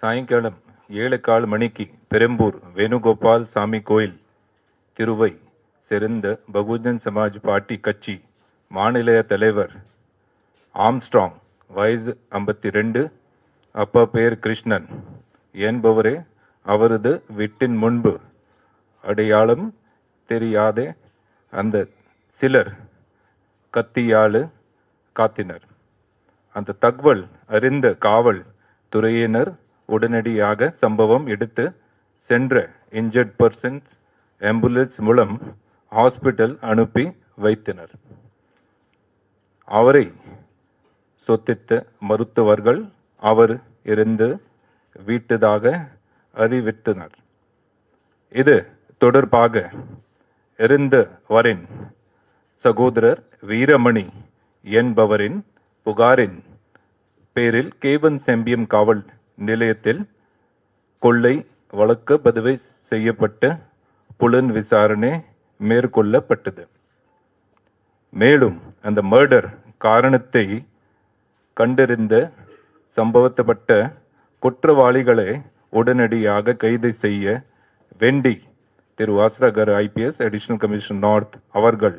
சாயங்காலம் ஏழு கால் மணிக்கு பெரம்பூர் வேணுகோபால் சாமி கோயில் திருவை சிறந்த பகுஜன் சமாஜ் பார்ட்டி கட்சி மாநில தலைவர் ஆம்ஸ்ட்ராங் வயசு ஐம்பத்தி ரெண்டு அப்பா பேர் கிருஷ்ணன் என்பவரே அவரது வீட்டின் முன்பு. அடையாளம் தெரியாத அந்த சிலர் கத்தியால் காத்தினர். அந்த தகவல் அறிந்த காவல் துறையினர் உடனடியாக சம்பவம் எடுத்து சென்ற இன்ஜர்ட் பர்சன்ஸ் ஆம்புலன்ஸ் மூலம் ஹாஸ்பிட்டல் அனுப்பி வைத்தனர். அவரை சொத்தித்த மருத்துவர்கள் அவர் இருந்து வீட்டதாக அறிவித்தனர். இது தொடர்பாக இருந்தவரின் சகோதரர் வீரமணி என்பவரின் புகாரின் பேரில் கேவன் செம்பியம் காவல் நிலையத்தில் கொள்ளை வழக்கு பதிவு செய்யப்பட்டு புலன் விசாரணை மேற்கொள்ளப்பட்டது. மேலும் அந்த மர்டர் காரணத்தை கண்டறிந்த சம்பவத்தப்பட்ட குற்றவாளிகளை உடனடியாக கைது செய்ய வேண்டி திரு வாசரகர் ஐபிஎஸ் அடிஷனல் கமிஷன் நார்த் அவர்கள்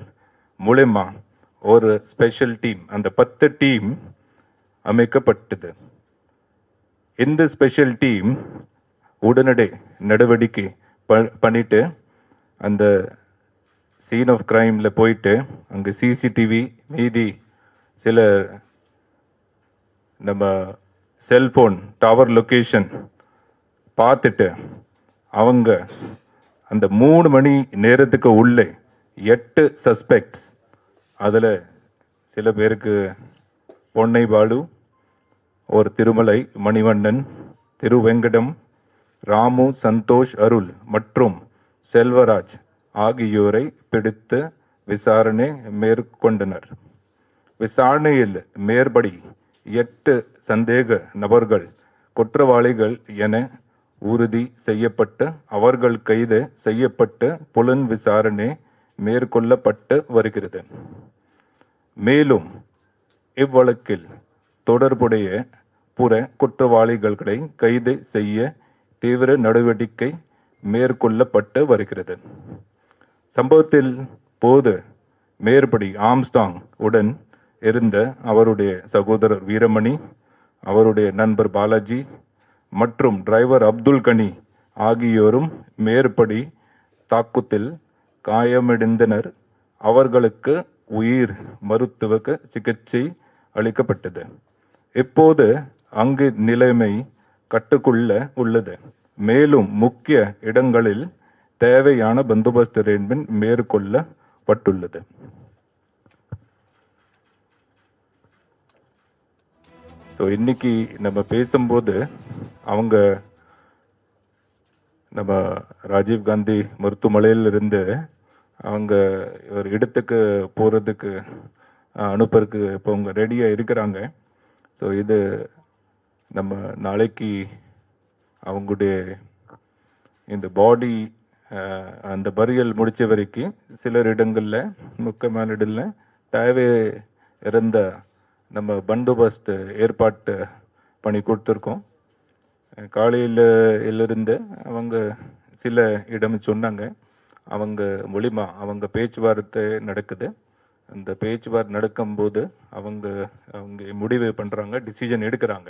மூலமா ஒரு ஸ்பெஷல் டீம் அந்த பத்து டீம் அமைக்கப்பட்டது. இந்த ஸ்பெஷல் டீம் உடனடி நடவடிக்கை ப- பண்ணிட்டு அந்த சீன் ஆஃப் க்ரைமில் போயிட்டு அங்கே சிசிடிவி மீதி சில நம்ம செல்ஃபோன் டவர் லொக்கேஷன் பார்த்துட்டு அவங்க அந்த மூணு மணி நேரத்துக்கு உள்ளே எட்டு சஸ்பெக்ட்ஸ் அதில் சில பேருக்கு பொன்னை பாலு ஒரு திருமலை மணிவண்ணன் திருவெங்கடம் ராமு சந்தோஷ் அருள் மற்றும் செல்வராஜ் ஆகியோரை பிடித்து விசாரணை மேற்கொண்டனர். விசாரணையில் மேற்படி எட்டு சந்தேக நபர்கள் குற்றவாளிகள் என உறுதி செய்யப்பட்டு அவர்கள் கைது செய்யப்பட்டு புலன் விசாரணை மேற்கொள்ளப்பட்டு வருகிறது. மேலும் இவ்வழக்கில் தொடர்புடைய புற குற்றவாளிகளை கைது செய்ய தீவிர நடவடிக்கை மேற்கொள்ளப்பட்டு வருகிறது. சம்பவத்தில் போது மேற்படி ஆம்ஸ்டாங் உடன் இருந்த அவருடைய சகோதரர் வீரமணி அவருடைய நண்பர் பாலாஜி மற்றும் டிரைவர் அப்துல் கனி ஆகியோரும் மேற்படி தாக்குத்தில் காயமடைந்தனர். அவர்களுக்கு உயிர் மருத்துவ சிகிச்சை அளிக்கப்பட்டது. இப்போது அங்கு நிலைமை கட்டுக்குள்ள உள்ளது. மேலும் முக்கிய இடங்களில் தேவையான பந்தோபஸ்து அரேஞ்ச்மெண்ட் மேற்கொள்ளப்பட்டுள்ளது. ஸோ இன்னைக்கு நம்ம பேசும்போது அவங்க நம்ம ராஜீவ் காந்தி மருத்துவமனையிலிருந்து அவங்க ஒரு இடத்துக்கு போகிறதுக்கு அனுப்புறதுக்கு இப்போ அவங்க ரெடியாக இருக்கிறாங்க. ஸோ இது நம்ம நாளைக்கு அவங்களுடைய இந்த பாடி அந்த பரியல் முடித்த வரைக்கும் சிலர் இடங்களில் முக்கியமான இடங்களில் தேவை இருந்த நம்ம பந்தோபஸ்து ஏற்பாட்டு பண்ணி கொடுத்துருக்கோம். காலையில் இருந்து அவங்க சில இடம் சொன்னாங்க. அவங்க மூலிமா அவங்க பேச்சுவார்த்தை நடக்குது. இந்த பேச்சுவார் நடக்கும்போது அவங்க அவங்க முடிவு பண்ணுறாங்க டிசிஷன் எடுக்கிறாங்க.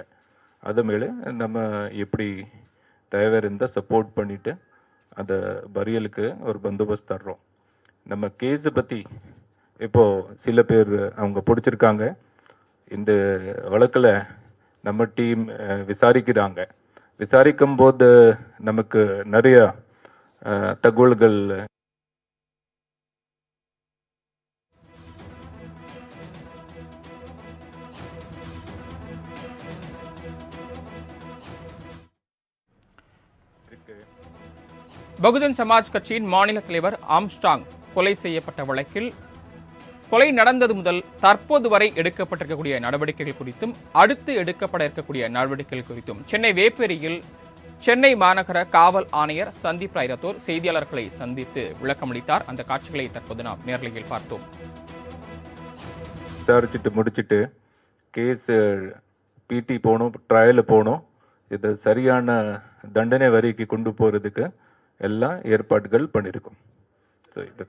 அது மேலே நம்ம எப்படி தேவை இருந்தால் சப்போர்ட் பண்ணிவிட்டு அந்த பரியலுக்கு ஒரு பந்தோபஸ்து தர்றோம். நம்ம கேஸை பற்றி இப்போது சில பேர் அவங்க பிடிச்சிருக்காங்க. இந்த வழக்கில் நம்ம டீம் விசாரிக்கிறாங்க. விசாரிக்கும் போது நமக்கு நிறைய தகவல்கள் பகுஜன் சமாஜ் கட்சியின் மாநில தலைவர் ஆம்ஸ்டாங் கொலை செய்யப்பட்ட வழக்கில் கொலை நடந்தது முதல் தற்போது வரை எடுக்கப்பட்டிருக்கக்கூடிய நடவடிக்கைகள் குறித்தும் அடுத்து எடுக்கப்பட இருக்கக்கூடிய நடவடிக்கைகள் குறித்தும் சென்னை வேப்பேரியில் சென்னை மாநகர காவல் ஆணையர் சந்தீப் ராய் ரத்தோர் செய்தியாளர்களை சந்தித்து விளக்கமளித்தார் அந்த காட்சிகளை தற்போது நாம் நேரலையில் பார்த்தோம். விசாரிச்சுட்டு முடிச்சுட்டு கேஸ் பிடி போகணும் ட்ரையல் போகணும். இது சரியான தண்டனை வரிக்கு கொண்டு போகிறதுக்கு எல்லாம் ஏற்பாடுகள் பண்ணியிருக்கோம் ஸோ இது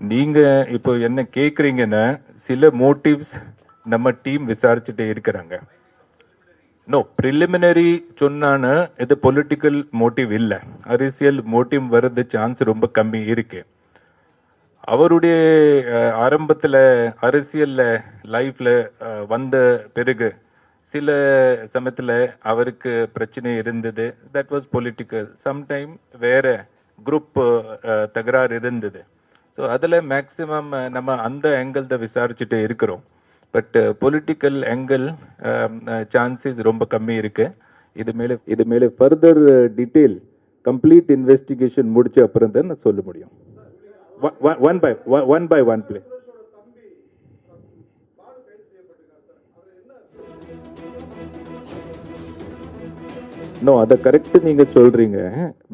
நீங்கள் இப்போ என்ன கேட்குறீங்கன்னா சில மோட்டிவ்ஸ் நம்ம டீம் விசாரிச்சுட்டே இருக்கிறாங்க. நோ ப்ரிலிமினரி சொன்னான்னு இது பொலிட்டிக்கல் மோட்டிவ் இல்லை. அரசியல் மோட்டிவ் வர்றது சான்ஸ் ரொம்ப கம்மி இருக்கு. அவருடைய ஆரம்பத்தில் அரசியலில் லைஃப்பில் வந்த பிறகு சில சமயத்தில் அவருக்கு பிரச்சனை இருந்தது. தட் வாஸ் பொலிட்டிக்கல் சம்டைம் வேறு குரூப் தகராறு இருந்தது. ஸோ அதில் மேக்ஸிமம் நம்ம அந்த ஆங்கிள் தான் விசாரிச்சுட்டு இருக்கிறோம். பட் பொலிட்டிக்கல் ஆங்கிள் சான்சஸ் ரொம்ப கம்மி இருக்குது இது மேலே இது மேலே ஃபர்தர் டீட்டெயில் கம்ப்ளீட் இன்வெஸ்டிகேஷன் முடிச்ச அப்புறம் தான் நான் சொல்ல முடியும். One by one by one play no அதை கரெக்டு நீங்கள் சொல்கிறீங்க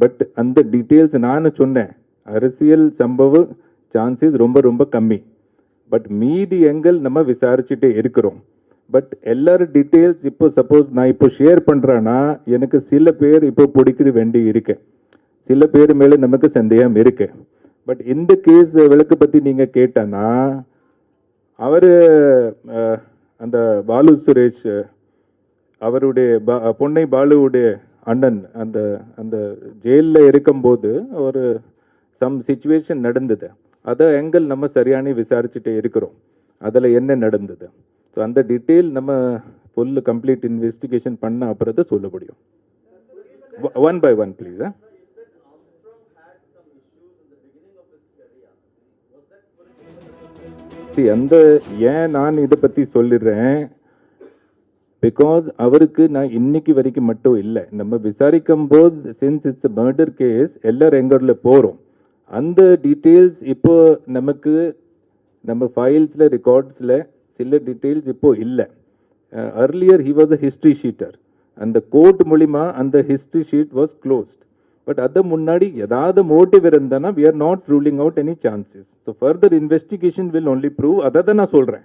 பட் அந்த டீட்டெயில்ஸ் நான் சொன்னேன். அரசியல் சம்பவ சான்சஸ் ரொம்ப ரொம்ப கம்மி. பட் மீதி எங்கள் நம்ம விசாரிச்சுட்டே இருக்கிறோம். பட் எல்லாரும் டீட்டெயில்ஸ் இப்போ சப்போஸ் நான் இப்போ ஷேர் பண்ணுறேன்னா எனக்கு சில பேர் இப்போ பிடிக்க வேண்டி இருக்கு. சில பேர் மேலே நமக்கு சந்தேகம் இருக்கு. பட் இந்த கேஸ் விளக்கு பற்றி நீங்கள் கேட்டேன்னா அவர் அந்த பாலு சுரேஷ் அவருடைய பா- பொன்னை பாலுவுடைய அண்ணன் அந்த அந்த ஜெயிலில் இருக்கும்போது ஒரு சம் சுச்சுவேஷன் நடந்தது. அதை எங்கள் நம்ம சரியான விசாரிச்சுட்டே இருக்கிறோம். அதில் என்ன நடந்தது? ஸோ அந்த டீட்டெயில் நம்ம ஃபுல் கம்ப்ளீட் இன்வெஸ்டிகேஷன் பண்ண அப்புறம் தான் சொல்ல முடியும். One by one please see அந்த ஏன் நான் இதை பற்றி சொல்லிடுறேன் பிகாஸ் அவருக்கு நான் இன்னைக்கு வரைக்கும் மட்டும் இல்லை. நம்ம விசாரிக்கும் போது சின்ஸ் இட்ஸ் மர்டர் கேஸ் எல்லா ரெங்கரில் போகிறோம் அந்த டீட்டெயில்ஸ் இப்போ நமக்கு நம்ம ஃபைல்ஸில் ரெக்கார்ட்ஸில் சில டீட்டெயில்ஸ் இப்போது இல்லை. Earlier he was a history sheeter அந்த கோர்ட் மூலிமா அந்த history sheet was closed but அதை முன்னாடி ஏதாவது மோட்டிவ் இருந்தேன்னா we are not ruling out any chances so further investigation will only prove அதை தான் நான் சொல்கிறேன்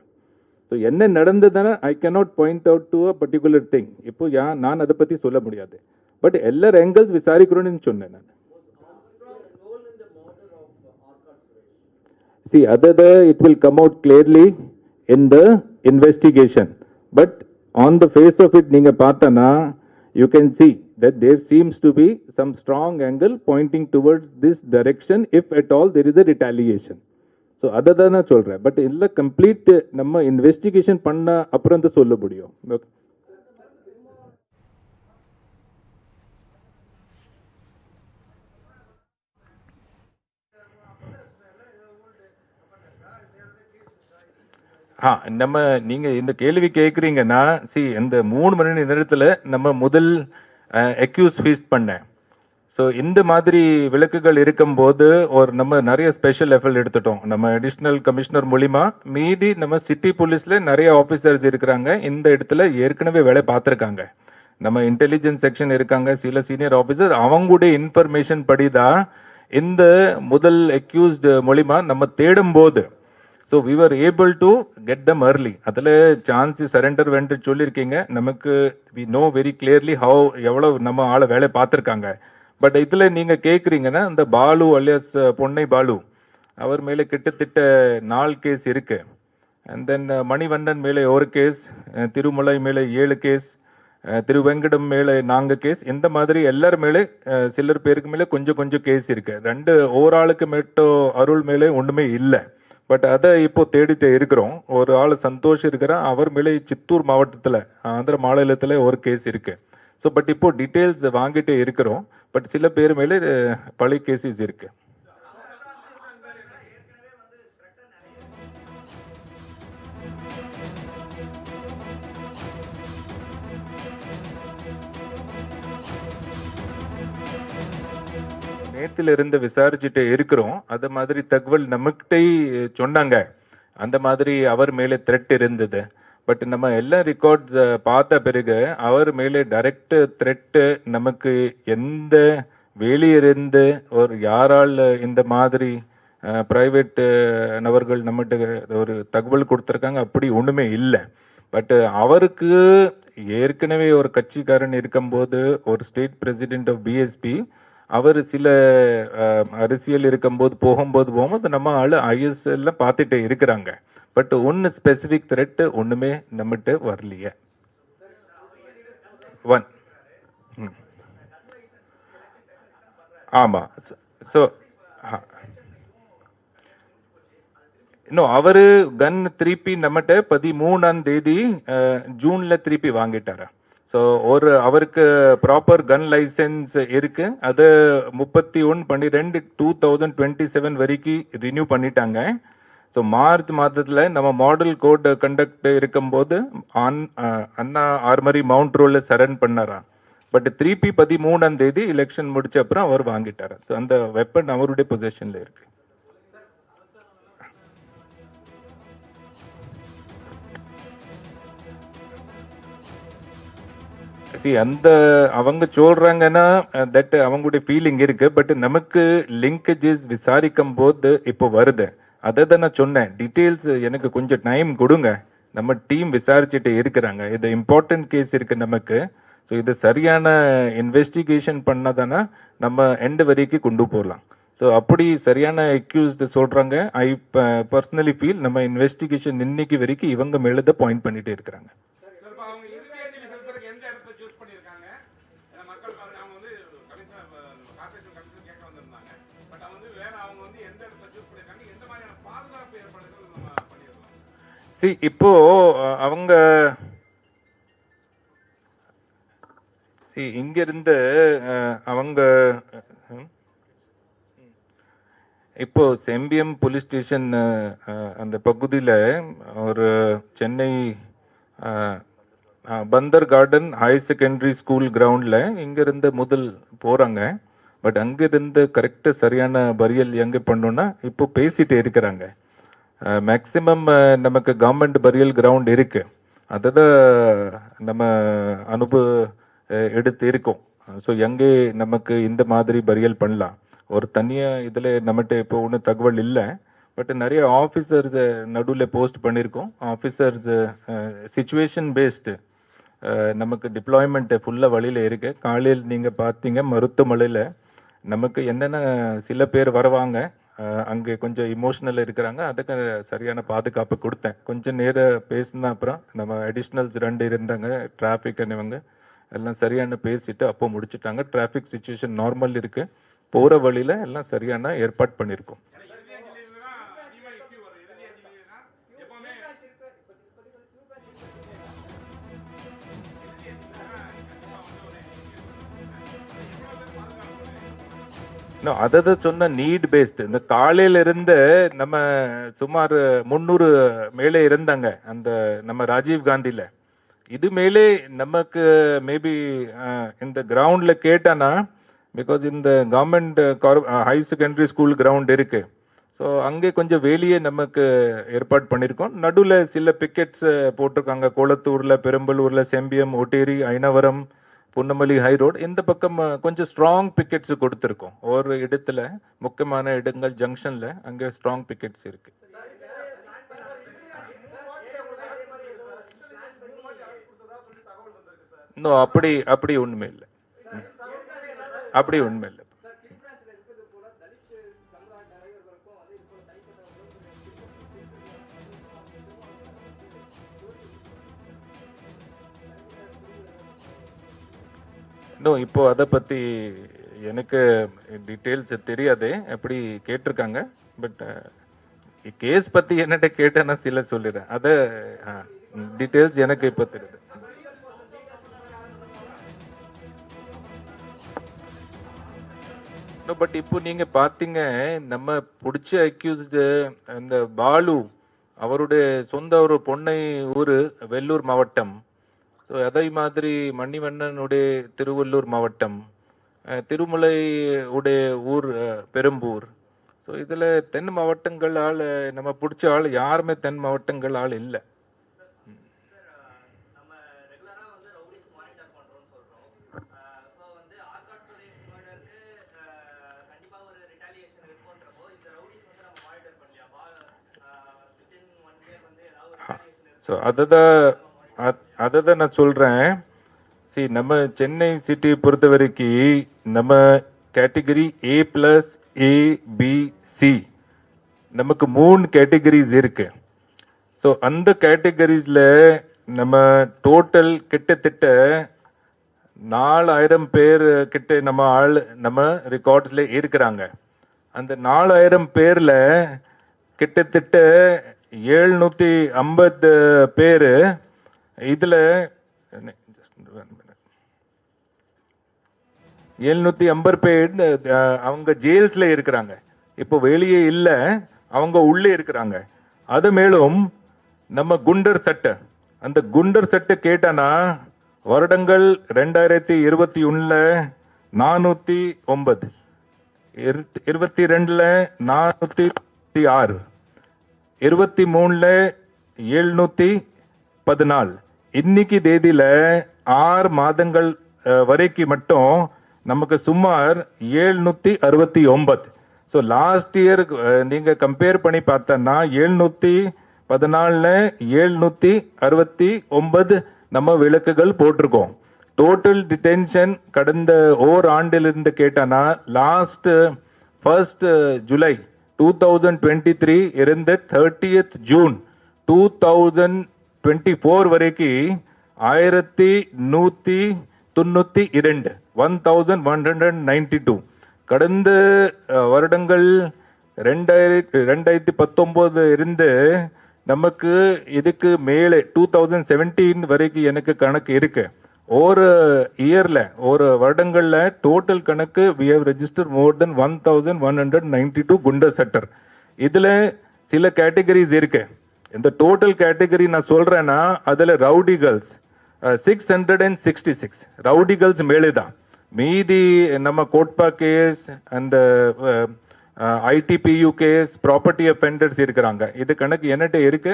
ஸோ என்ன நடந்ததுன்னா I cannot point out to a particular thing இப்போ யா நான் அதை பற்றி சொல்ல முடியாது பட் எல்லா ஆங்கிள்ஸ் விசாரிக்கிறோன்னு சொன்னேன் நான் See, other the, it will come out clearly in the investigation. But on the face of it, நீங்க பார்த்தனா you can see that there seems to be some strong angle pointing towards this direction if at all there is a retaliation. So அதை தான் நான் சொல்கிறேன் but இல்லை complete நம்ம investigation பண்ண அப்புறம் தான் சொல்ல முடியும். ஓகே ஆ நம்ம நீங்கள் இந்த கேள்வி கேட்குறீங்கன்னா சி இந்த மூணு மணி நேரத்தில் நம்ம முதல் அக்யூஸ் ஃபீஸ்ட் பண்ணேன். ஸோ இந்த மாதிரி விளக்குகள் இருக்கும்போது ஒரு நம்ம நிறைய ஸ்பெஷல் எஃபர்ட் எடுத்துட்டோம். நம்ம அடிஷ்னல் கமிஷனர் மூலிமா மீதி நம்ம சிட்டி போலீஸில் நிறைய ஆஃபீஸர்ஸ் இருக்கிறாங்க. இந்த இடத்துல ஏற்கனவே வேலை பார்த்துருக்காங்க. நம்ம இன்டெலிஜென்ஸ் செக்ஷன் இருக்காங்க. சில சீனியர் ஆஃபீஸர் அவங்களுடைய இன்ஃபர்மேஷன் படிதான் இந்த முதல் அக்யூஸ்டு மூலிமா நம்ம தேடும் போது so we are able to get them early அதில் சான்ஸ் சரண்டர் வேண்டு சொல்லியிருக்கீங்க. நமக்கு we know very clearly how எவ்வளோ நம்ம ஆளை வேலை பார்த்துருக்காங்க. பட் இதில் நீங்கள் கேட்குறீங்கன்னா இந்த பாலு அலியாஸ் பொன்னை பாலு அவர் மேலே கிட்டத்தட்ட நாலு கேஸ் இருக்கு. அண்ட் தென் மணிவண்ணன் மேலே ஒரு கேஸ் திருமலை மேலே ஏழு கேஸ் திருவெங்கடம் மேலே நான்கு கேஸ் இந்த மாதிரி எல்லார் மேலே சிலர் பேருக்கு மேலே கொஞ்சம் கொஞ்சம் கேஸ் இருக்கு. ரெண்டு ஓராளுக்கு மட்டும் அருள் மேலே ஒன்றுமே இல்லை. பட் அதை இப்போ தேடிட்டு இருக்கிறோம். ஒரு ஆள் சந்தோஷ் இருக்கிறான் அவர் மேலே சித்தூர் மாவட்டத்தில் ஆந்திர மாநிலத்தில் ஒரு கேஸ் இருக்குது ஸோ பட் இப்போ டீட்டெயில்ஸ் வாங்கிட்டே இருக்கிறோம். பட் சில பேர் மேலே பழைய கேசஸ் இருக்கு. நேத்துல இருந்து விசாரிச்சுட்டு இருக்கிறோம். அது மாதிரி தகவல் நமக்கிட்டே சொன்னாங்க. அந்த மாதிரி அவர் மேலே த்ரெட் இருந்தது. பட் நம்ம எல்லா ரெக்கார்ட்ஸ் பார்த்த பிறகு அவர் மேலே டைரக்ட் த்ரெட்டு நமக்கு எந்த வெளியிருந்து ஒரு யாரால் இந்த மாதிரி ப்ரைவேட் நபர்கள் நம்மகிட்ட ஒரு தகவல் கொடுத்துருக்காங்க அப்படி ஒன்றுமே இல்லை. பட் அவருக்கு ஏற்கனவே ஒரு கட்சிக்காரன் இருக்கும்போது ஒரு ஸ்டேட் பிரசிடென்ட் ஆஃப் பிஎஸ்பி அவர் சில அரசியல் இருக்கும்போது போகும்போது போகும்போது நம்ம ஆள் ஐஎஸ்எல்ல பார்த்துட்டு பார்த்துட்டே இருக்கிறாங்க. பட் ஒன்று ஸ்பெசிஃபிக் த்ரெட்டு ஒன்றுமே நம்மகிட்ட வரலையே. ஒன் ஆமாம் ஸோ இன்னும் அவர் கன் திருப்பி நம்மகிட்ட பதிமூணாம் தேதி ஜூனில் திருப்பி வாங்கிட்டாரா? ஸோ ஒரு அவருக்கு ப்ராப்பர் கன் லைசன்ஸ் இருக்கு. அது முப்பத்தி ஒன்று பன்னிரெண்டு டூ தௌசண்ட் டுவெண்ட்டி செவன் வரைக்கும் ரினியூ பண்ணிட்டாங்க. ஸோ மார்ச் மாதத்தில் நம்ம மாடல் கோட் கண்டக்ட் இருக்கும்போது ஆன் அண்ணா ஆர்மரி மவுண்ட் ரோலில் சரண் பண்ணாராம் பட் திருப்பி பதிமூணாம் தேதி எலெக்ஷன் முடிச்ச அப்புறம் அவர் வாங்கிட்டார். ஸோ அந்த வெப்பன் அவருடைய பொசிஷனில் இருக்குது சி அந்த அவங்க சொல்றாங்கன்னா uh, தட் அவங்களுடைய ஃபீலிங் இருக்கு. பட் நமக்கு லிங்கேஜஸ் விசாரிக்கும் போது இப்போ வருது. அதை தான் நான் சொன்னேன். டீட்டெயில்ஸ் எனக்கு கொஞ்சம் டைம் கொடுங்க. நம்ம டீம் விசாரிச்சுட்டு இருக்கிறாங்க. இது இம்பார்ட்டன்ட் கேஸ் இருக்கு நமக்கு. ஸோ இது சரியான இன்வெஸ்டிகேஷன் பண்ணதானா நம்ம எண்டு வரைக்கும் கொண்டு போகலாம் ஸோ அப்படி சரியான அக்யூஸ்டு சொல்கிறாங்க ஐ பர்சனலி ஃபீல் நம்ம இன்வெஸ்டிகேஷன் இன்னைக்கு வரைக்கும் இவங்க மேலே தான் பாயிண்ட் பண்ணிகிட்டே இருக்கிறாங்க. சி இப்போ அவங்க சி இங்கிருந்து அவங்க இப்போ செம்பியம் போலீஸ் ஸ்டேஷன் அந்த பகுதியில் ஒரு Chennai Bandar garden higher secondary school கிரவுண்டில் இங்கேருந்து முதல் போகிறாங்க பட் அங்கேருந்து கரெக்டாக சரியான பரியல் எங்கே பண்ணோன்னா இப்போ பேசிகிட்டே இருக்கிறாங்க. மேக்ஸிமம் நமக்கு கவர்மெண்ட் பரியல் கிரவுண்ட் இருக்கு. அதை தான் நம்ம அனுபவ எடுத்து இருக்கோம். ஸோ எங்கே நமக்கு இந்த மாதிரி பரியல் பண்ணலாம். ஒரு தனியாக இதில் நம்மகிட்ட இப்போ ஒன்றும் தகவல் இல்லை. பட் நிறைய ஆஃபீஸர்ஸ் நடுவில் போஸ்ட் பண்ணியிருக்கோம் ஆஃபீஸர்ஸ் சுச்சுவேஷன் பேஸ்டு நமக்கு டிப்ளாய்மெண்ட் ஃபுல்லாக வழியில் இருக்குது காலையில் நீங்கள் பார்த்தீங்க மருத்துவமனையில் நமக்கு என்னென்ன சில பேர் வருவாங்க. அங்கே கொஞ்சம் இமோஷனல் இருக்கிறாங்க. அதுக்கு சரியான பாதுகாப்பு கொடுத்தேன். கொஞ்சம் நேரம் பேசின அப்புறம் நம்ம அடிஷ்னல்ஸ் ரெண்டு இருந்தாங்க. டிராஃபிக் இவங்க எல்லாம் சரியான பேசிட்டு அப்போ முடிச்சுட்டாங்க. டிராஃபிக் சுச்சுவேஷன் நார்மல் இருக்குது போகிற வழியில் எல்லாம் சரியான ஏற்பாடு பண்ணியிருக்கோம் இன்னும் அதை தான் சொன்ன நீட் பேஸ்டு இந்த காலையிலிருந்து நம்ம சுமார் முந்நூறு மேலே இருந்தாங்க. அந்த நம்ம ராஜீவ் காந்தியில். இது மேலே நமக்கு மேபி இந்த கிரவுண்டில் கேட்டானா பிகாஸ் இந்த government high secondary school ground இருக்குது ஸோ அங்கே கொஞ்சம் வெளியே நமக்கு ஏற்பாடு பண்ணியிருக்கோம் நடுவில் சில பிக்கெட்ஸ் போட்டிருக்காங்க. கோலத்தூரில் பெரம்பலூரில் செம்பியம் ஒட்டேரி ஐனவரம் புன்னமல்லி ஹை ரோடு இந்த பக்கம் கொஞ்சம் ஸ்ட்ராங் பிக்கெட்ஸ் கொடுத்துருக்கோம். ஒரு இடத்துல முக்கியமான இடங்கள் ஜங்ஷனில் அங்கே ஸ்ட்ராங் பிக்கெட்ஸ் இருக்கு. இன்னும் அப்படி அப்படி ஒன்றுமே இல்லை. ம். அப்படி ஒன்றுமே இல்லை. இன்னும் இப்போ அதை பற்றி எனக்கு டீட்டெயில்ஸ் தெரியாது எப்படி கேட்டிருக்காங்க. பட் கேஸ் பற்றி என்னட்ட கேட்டேன்னா சில சொல்லிடுறேன். அதை டீட்டெயில்ஸ் எனக்கு இப்போ தெரியுது. பட் இப்போ நீங்க பாத்தீங்க நம்ம பிடிச்ச அக்யூஸ்டு அந்த பாலு அவருடைய சொந்த ஒரு பொன்னை ஊர் வெள்ளூர் மாவட்டம் ஸோ அதே மாதிரி மணிவண்ணனுடைய திருவள்ளூர் மாவட்டம் திருமலை உடைய ஊர் பெரும்பூர். ஸோ இதில் தென் மாவட்டங்கள் ஆள் நம்ம பிடிச்ச ஆள் யாருமே தென் மாவட்டங்கள் ஆள் இல்லை. ஸோ அதை தான் அதை தான் நான் சொல்கிறேன் சி நம்ம சென்னை சிட்டி பொறுத்த வரைக்கும் நம்ம category A plus A B C நமக்கு மூணு கேட்டகரிஸ் இருக்கு. ஸோ அந்த கேட்டகரிஸில் நம்ம டோட்டல் கிட்டத்தட்ட நாலாயிரம் பேர் கிட்ட நம்ம ஆள் நம்ம ரெக்கார்ட்ஸில் இருக்கிறாங்க. அந்த நாலாயிரம் பேரில் கிட்டத்தட்ட ஏழ்நூற்றி ஐம்பது பேர் இதில் எழுநூற்றி ஐம்பது பேர் அவங்க ஜெயில்ஸில் இருக்கிறாங்க. இப்போ வெளியே இல்லை அவங்க உள்ளே இருக்கிறாங்க. அது மேலும் நம்ம குண்டர் சட்டை. அந்த குண்டர் சட்டை கேட்டானா வருடங்கள் ரெண்டாயிரத்தி இருபத்தி ஒன்றில் நானூற்றி ஒன்பது. இருபத்தி ரெண்டில் நானூற்றி ஆறு. இருபத்தி மூணில் எழுநூற்றி பதினாலு. இன்னைக்கு தேதியில் ஆறு மாதங்கள் வரைக்கும் மட்டும் நமக்கு சுமார் ஏழ்நூற்றி அறுபத்தி ஒன்பது. ஸோ லாஸ்ட் இயர் நீங்கள் கம்பேர் பண்ணி பார்த்தோன்னா எழுநூற்றி பதினாலில் ஏழ்நூற்றி அறுபத்தி ஒன்பது நம்ம விளக்குகள் போட்டிருக்கோம். டோட்டல் டிடென்ஷன் கடந்த ஓர் ஆண்டிலிருந்து கேட்டானா last first July two thousand twenty three இருந்து thirtieth June two thousand twenty four வரைக்கும் ஆயிரத்தி நூற்றி தொண்ணூற்றி இரண்டு one thousand one hundred ninety two கடந்த வருடங்கள் ரெண்டாயிரத்தி ரெண்டாயிரத்தி பத்தொம்போது இருந்து நமக்கு இதுக்கு மேலே டூ தௌசண்ட் செவன்டீன் வரைக்கும் எனக்கு கணக்கு இருக்கு. ஒரு இயரில் ஒரு வருடங்களில் டோட்டல் கணக்கு we have register more than one thousand one hundred ninety two குண்டர் செட்டர். இதில் சில கேட்டகரிஸ் இருக்குது இந்த டோட்டல் கேட்டகரி நான் சொல்கிறேன்னா அதில் rowdy girls six hundred and sixty six rowdy girls மேலே தான் மீதி நம்ம கோட்பா கேஸ் அந்த ஐடிபியூ கேஸ் ப்ராப்பர்ட்டி அஃபெண்டர்ஸ் இருக்கிறாங்க. இது கணக்கு என்னட்ட இருக்கு?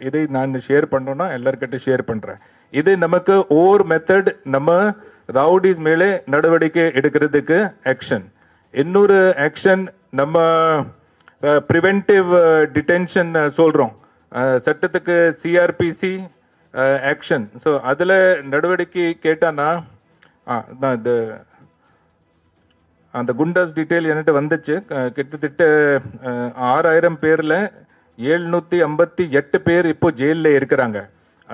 இதை நான் ஷேர் பண்ணோன்னா எல்லாருக்கிட்ட ஷேர் பண்ணுறேன் இது நமக்கு ஓர் மெத்தட் நம்ம ரவுடிஸ் மேலே நடவடிக்கை எடுக்கிறதுக்கு ஆக்ஷன் இன்னொரு ஆக்ஷன் நம்ம ப்ரிவென்டிவ் டிடென்ஷன் சொல்கிறோம் சட்டத்துக்கு சிஆர்பிசி ஆக்ஷன் ஸோ அதில் நடவடிக்கை கேட்டானா ஆ இது. அந்த குண்டாஸ் டீட்டெயில் என்கிட்ட வந்துச்சு. கிட்டத்தட்ட ஆறாயிரம் பேரில் ஏழ்நூற்றி ஐம்பத்தி எட்டு பேர் இப்போ ஜெயிலில் இருக்கிறாங்க.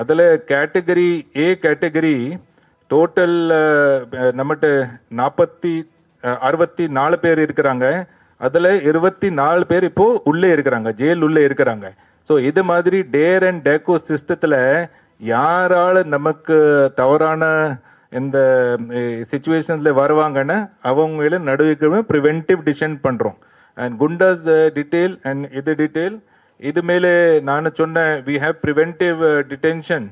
அதில் கேட்டகரி ஏ கேட்டகரி டோட்டல் நம்மகிட்ட நாற்பத்தி அறுபத்தி நாலு பேர் இருக்கிறாங்க. அதில் இருபத்தி நாலு பேர் இப்போது உள்ளே இருக்கிறாங்க ஜெயில் உள்ளே இருக்கிறாங்க. ஸோ இது மாதிரி டேர் அண்ட் டேக்கோ சிஸ்டத்தில் யாரால நமக்கு தவறான இந்த சுச்சுவேஷன்ஸில் வருவாங்கன்னு அவங்கள நடவடிக்கை ப்ரிவென்டிவ் டிசிஷன் பண்ணுறோம் அண்ட் குண்டாஸ் டீட்டெயில் அண்ட் இது டீட்டெயில் இது மேலே நான் சொன்னேன் we have preventive detention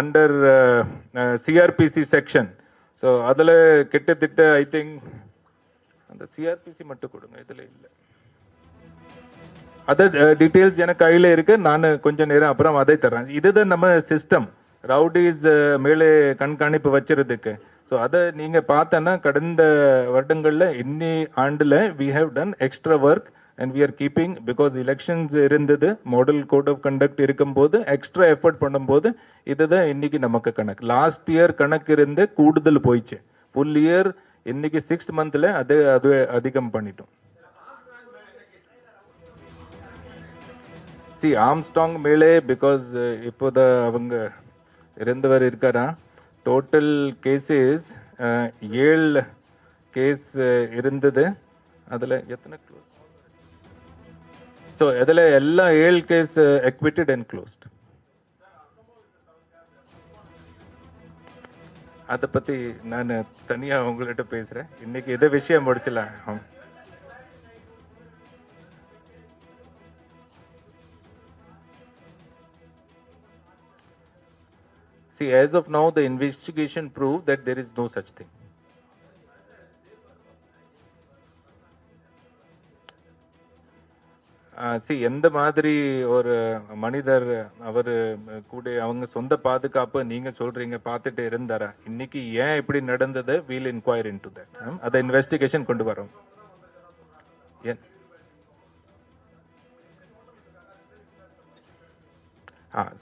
under CrPC section so அதில் கிட்டத்தட்ட ஐ திங்க் அந்த சிஆர்பிசி மட்டும் கொடுங்க இதில் இல்லை. அதர் டீட்டெயில்ஸ் uh, எனக்கு கையில் இருக்கு. நான் கொஞ்சம் நேரம் அப்புறம் அதை தர்றேன். இதுதான் நம்ம சிஸ்டம் ரவுடிஸ் uh, மேலே கண்காணிப்பு வச்சுறதுக்கு ஸோ அதை நீங்கள் பார்த்தோன்னா கடந்த வருடங்களில் இன்னி ஆண்டில் we have done extra work and we are keeping because elections இருந்தது. மாடல் கோட் ஆஃப் கண்டக்ட் இருக்கும்போது எக்ஸ்ட்ரா எஃபர்ட் பண்ணும்போது இதுதான் இன்னைக்கு நமக்கு கணக்கு. லாஸ்ட் இயர் கணக்கு இருந்து கூடுதல் போயிடுச்சு ஃபுல் இயர் இன்னைக்கு சிக்ஸ் மந்த்தில் அது அது அதிகம் பண்ணிட்டோம். சி ஆம்ஸ்டாங் மேலே பிகாஸ் uh, இப்போத அவங்க இறந்தவர் இருக்காரா? டோட்டல் கேசஸ் uh, ஏழு கேஸ் uh, இருந்தது. அதில் எத்தனை க்ளோஸ் ஸோ இதில் எல்லா ஏழு கேஸ் எக்விட்டட் அண்ட் க்ளோஸ்ட் அதை பற்றி நான் தனியாக உங்கள்கிட்ட பேசுகிறேன் இன்றைக்கி இதை விஷயம் முடிச்சலாம்? See, as of now, the investigation proved that there is no such thing. Uh, see எந்த மாதிரி ஒரு மனிதர் அவர் கூட அவங்க சொந்த பாதுகாப்பு நீங்க சொல்றீங்க பார்த்துட்டு இருந்தாரா? இன்னைக்கு ஏன் இப்படி நடந்தது? We'll inquire into that அதை இன்வெஸ்டிகேஷன் கொண்டு வரோம்.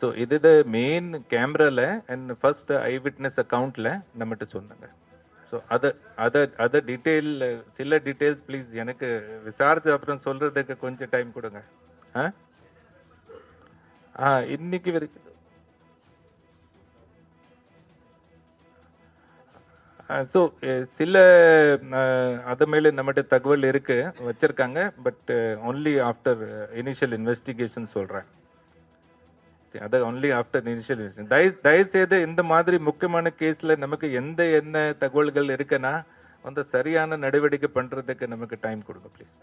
ஸோ இது த மெயின் கேமரால அண்ட் ஃபர்ஸ்ட் ஐ விட்னஸ் அக்கவுண்ட்ல நம்மகிட்ட சொன்னாங்க. ஸோ அதை அதை அதை டீட்டெயில் சில டீட்டெயில்ஸ் ப்ளீஸ் எனக்கு விசாரித்து அப்புறம் சொல்றதுக்கு கொஞ்சம் டைம் கொடுங்க. ஆ? ஆ இன்னைக்கு வரைக்கும் ஸோ சில அது மேலே நம்மகிட்ட தகவல் இருக்கு வச்சிருக்காங்க but only after initial investigation சொல்கிறேன் அதை ஒன்லி ஆஃப்டர் இனிஷியல் இன்வெஸ்டிகேஷன் தயவு தயவுசெய்து இந்த மாதிரி முக்கியமான கேஸில் நமக்கு எந்த என்ன தகவல்கள் இருக்குன்னா வந்து சரியான நடவடிக்கை பண்ணுறதுக்கு நமக்கு டைம் கொடுங்க please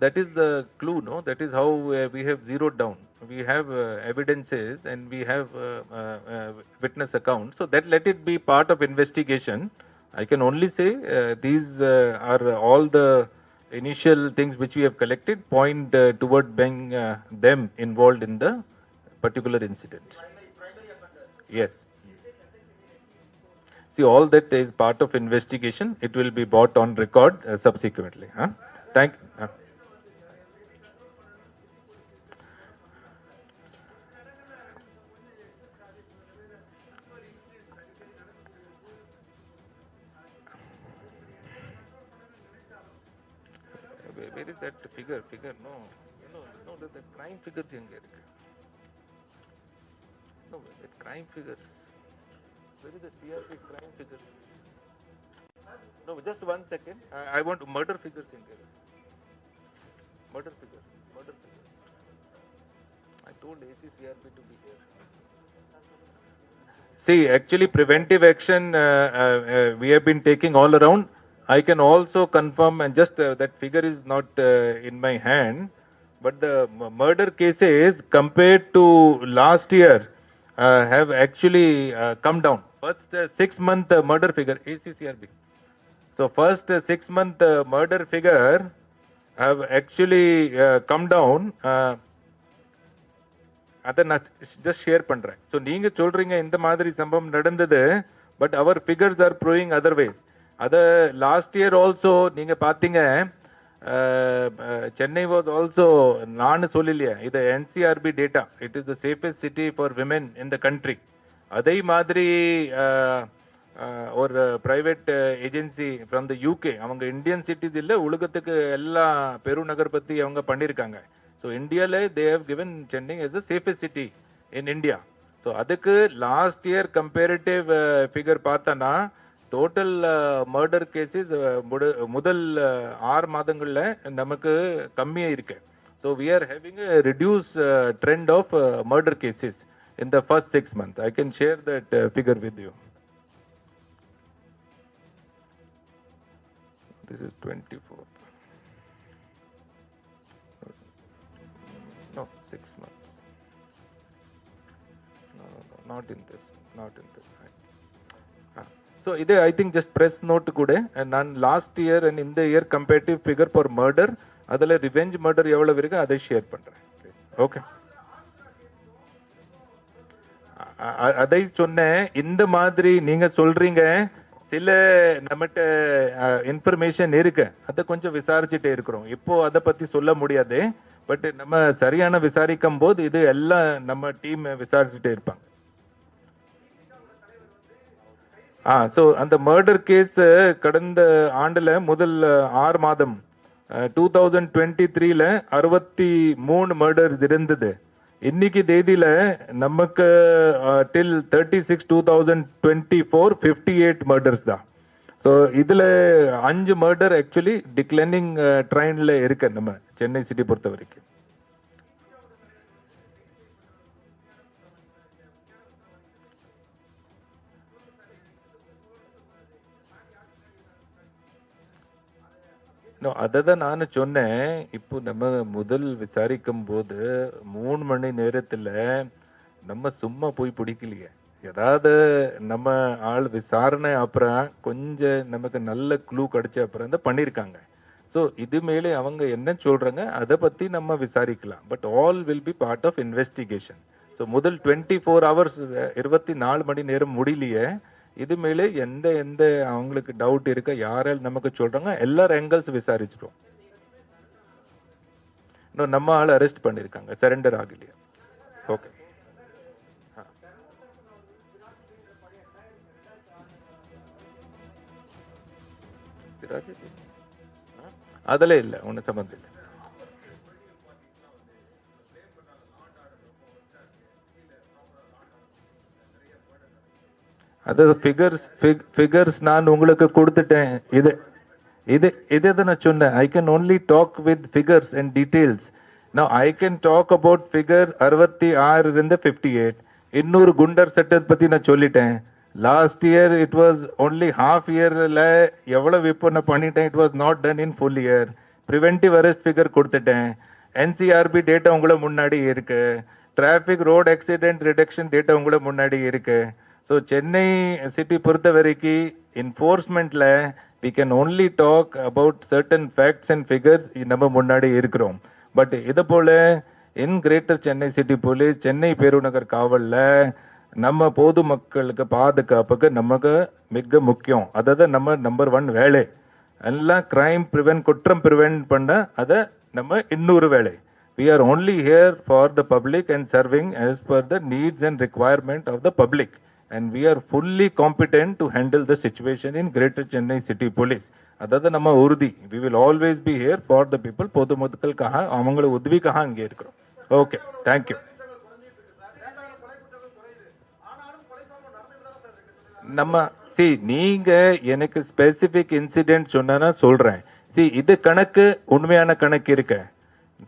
that is the clue no? That is how uh, we have zeroed down. We have uh, evidences and we have uh, uh, uh, witness accounts so that let it be part of investigation. I can only say uh, these are all the initial things which we have collected point toward being them involved in the particular incident. Yes. See all that is part of investigation. It will be brought on record subsequently huh? thank uh, that figure? Figure, no. No, no, the, the crime figures எங்க இருக்கு? No, the crime figures. Where is the CRP crime figures? No, just one second. I, I want murder figures எங்க இருக்கு? Murder figures, murder figures. I told ACCRP to be here. See, actually, preventive action uh, uh, uh, we have been taking all around. I can also confirm, and just uh, that figure is not uh, in my hand, but the m- murder cases compared to last year uh, have actually uh, come down. First uh, six month uh, murder figure, ACCRB. So, first uh, six month uh, murder figure have actually uh, come down. Uh, அதை நான் just share பண்றேன் so நீங்க சொல்றீங்க இந்த மாதிரி சம்பவம் நடந்தது but அவர் ஃபிகர்ஸ் ஆர் ப்ரூவிங் அதர்வைஸ் அதை லாஸ்ட் இயர் ஆல்சோ நீங்கள் பார்த்தீங்க சென்னை வாஸ் ஆல்சோ நான் சொல்லலையே இது NCRB data it is the safest city for women in the country அதே மாதிரி uh, uh, ஒரு private agency from the UK அவங்க இந்தியன் சிட்டிஸ் இல்லை உலகத்துக்கு எல்லா பெருநகர் பற்றி அவங்க பண்ணியிருக்காங்க ஸோ இந்தியாவில் they have given Chennai is a safest city in India so அதுக்கு லாஸ்ட் இயர் கம்பேரிட்டிவ் ஃபிகர் பார்த்தோன்னா டோட்டல் மர்டர் கேசஸ் முதல் uh, ஆறு மாதங்களில் நமக்கு கம்மியாக இருக்கு so we are having a reduce trend of murder cases in the first six month I can share that figure with you This is 24. No, six months. No, no, no, not in this, not in this. So இது I think just press note கூட and நான் last year and இந்த year comparative figure for murder அதில் revenge murder எவ்வளோ இருக்கு அதை share பண்ணுறேன் okay அதை சொன்னேன் இந்த மாதிரி நீங்கள் சொல்கிறீங்க சில நம்மகிட்ட இன்ஃபர்மேஷன் இருக்கு அதை கொஞ்சம் விசாரிச்சுட்டே இருக்கிறோம் இப்போ அதை பற்றி சொல்ல முடியாது பட் நம்ம சரியான விசாரிக்கும் போது இது எல்லாம் நம்ம டீம் விசாரிச்சுட்டே இருப்பாங்க ஆ ஸோ அந்த மர்டர் கேஸ் கடந்த ஆண்டில் முதல் ஆறு மாதம் டூ தௌசண்ட் டுவெண்ட்டி த்ரீல அறுபத்தி மூணு மர்டர் இருந்தது. இன்னைக்கு தேதியில் நமக்கு till thirty six two thousand twenty four fifty eight murders தான். ஸோ இதில் அஞ்சு மர்டர் ஆக்சுவலி டிக்ளைனிங் ட்ரெயினில் இருக்கு நம்ம சென்னை சிட்டி பொறுத்த வரைக்கும் இன்னும் அதை தான் நான் சொன்னேன். இப்போ நம்ம முதல் விசாரிக்கும் போது மூணு மணி நேரத்தில் நம்ம சும்மா போய் பிடிக்கலையே. ஏதாவது நம்ம ஆள் விசாரணை அப்புறம் கொஞ்சம் நமக்கு நல்ல க்ளூ கிடைச்ச அப்புறம் தான் பண்ணியிருக்காங்க. ஸோ இது மேலே அவங்க என்ன சொல்கிறாங்க அதை பற்றி நம்ம விசாரிக்கலாம். But all will be part of investigation so முதல் டுவெண்ட்டி ஃபோர் ஹவர்ஸ் இருபத்தி நாலு மணி நேரம் முடியலையே. இது மேலே எந்த எந்த அவங்களுக்கு டவுட் இருக்க யாரால் நமக்கு சொல்றாங்க எல்லாரும் ஆங்கிள்ஸ் விசாரிச்சிட்டோம் இன்னும் நம்ம ஆள் அரெஸ்ட் பண்ணியிருக்காங்க சரண்டர் ஆகலையா? ஓகே அதெல்லாம் இல்லை ஒன்றும் சம்மந்தம் இல்லை. அதாவது ஃபிகர்ஸ் ஃபிகர்ஸ் நான் உங்களுக்கு கொடுத்துட்டேன். இது இது இதை தான் நான் சொன்னேன்? I can only talk with figures and details நான் I can talk about figure அறுபத்தி ஆறுலேருந்து ஃபிஃப்டி எயிட் இன்னொரு குண்டர் சட்டத்தை பற்றி நான் சொல்லிட்டேன். Last year it was only half இயரில் எவ்வளோ இப்போ நான் பண்ணிட்டேன்? It was not done in full year preventive arrest figure கொடுத்துட்டேன். என்சிஆர்பி டேட்டா உங்களை முன்னாடி இருக்குது traffic road accident reduction data உங்களை முன்னாடி இருக்கு. ஸோ சென்னை சிட்டி பொறுத்த வரைக்கும் என்ஃபோர்ஸ்மெண்ட்டில் we can only talk about certain facts and figures நம்ம முன்னாடி இருக்கிறோம். பட் இதை போல in greater Chennai city police Chennai பெருநகர் காவலில் நம்ம பொதுமக்களுக்கு பாதுகாப்புக்கு நமக்கு மிக முக்கியம். அதாவது நம்ம நம்பர் ஒன் வேலை. எல்லாம் கிரைம் ப்ரிவென்ட் குற்றம் ப்ரிவென்ட் பண்ண அதை நம்ம இன்னொரு வேலை. We are only here for the public and serving as per the needs and requirement of the public and we are fully competent to handle the situation in greater Chennai city police அதாவது நம்ம உறுதி. We will always be here for the people பொதுமக்களுக்காக அவங்கள உதவிக்காக அங்கே இருக்கிறோம். Okay thank you நம்ம C நீங்க எனக்கு ஸ்பெசிஃபிக் இன்சிடென்ட் சொன்னா சொல்றேன். சி இது கணக்கு உண்மையான கணக்கு இருக்கு.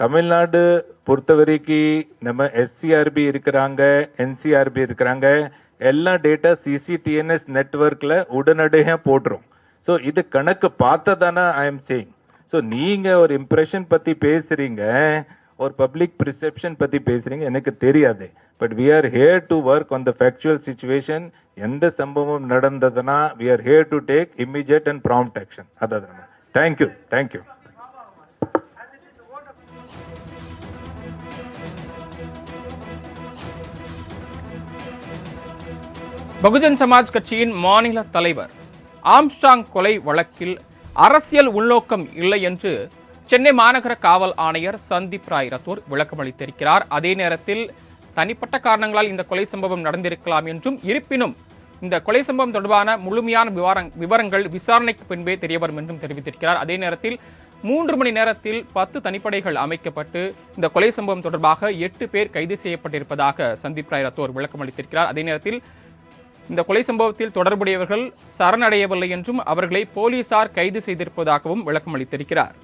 தமிழ்நாடு பொறுத்த வரைக்கும் நம்ம எஸ்சிஆர்பி இருக்கிறாங்க என்சிஆர்பி இருக்கிறாங்க. எல்லா டேட்டா சிசிடிஎன்எஸ் நெட்ஒர்க்கில் உடனடியாக போட்டுரும். ஸோ இது கணக்கு பார்த்ததானா ஐ எம் சேயிங் ஸோ நீங்கள் ஒரு இம்ப்ரெஷன் பற்றி பேசுகிறீங்க ஒரு பப்ளிக் ப்ரிசெப்ஷன் பற்றி பேசுகிறீங்க எனக்கு தெரியாது. But we are here to work on the factual situation எந்த சம்பவம் நடந்ததுன்னா we are here to take immediate and prompt action அதான் thank you thank you Bahujan Samaj கட்சியின் மாநில தலைவர் ஆம்ஸ்டாங் கொலை வழக்கில் அரசியல் உள்நோக்கம் இல்லை என்று சென்னை மாநகர காவல் ஆணையர் சந்தீப் ராய் ரத்தோர் விளக்கமளித்திருக்கிறார் அதே நேரத்தில் தனிப்பட்ட காரணங்களால் இந்த கொலை சம்பவம் நடந்திருக்கலாம் என்றும் இருப்பினும் இந்த கொலை சம்பவம் தொடர்பான முழுமையான விவரங் விவரங்கள் விசாரணைக்கு பின்பே தெரியவரும் என்றும் தெரிவித்திருக்கிறார். அதே நேரத்தில் மூன்று மணி நேரத்தில் பத்து தனிப்படைகள் அமைக்கப்பட்டு இந்த கொலை சம்பவம் தொடர்பாக எட்டு பேர் கைது செய்யப்பட்டிருப்பதாக சந்தீப் ராய் ரத்தோர் விளக்கமளித்திருக்கிறார் அதே நேரத்தில் இந்த கொலை சம்பவத்தில் தொடர்புடையவர்கள் சரணடையவில்லை என்றும் அவர்களை போலீசார் கைது செய்திருப்பதாகவும் விளக்கம் அளித்திருக்கிறார்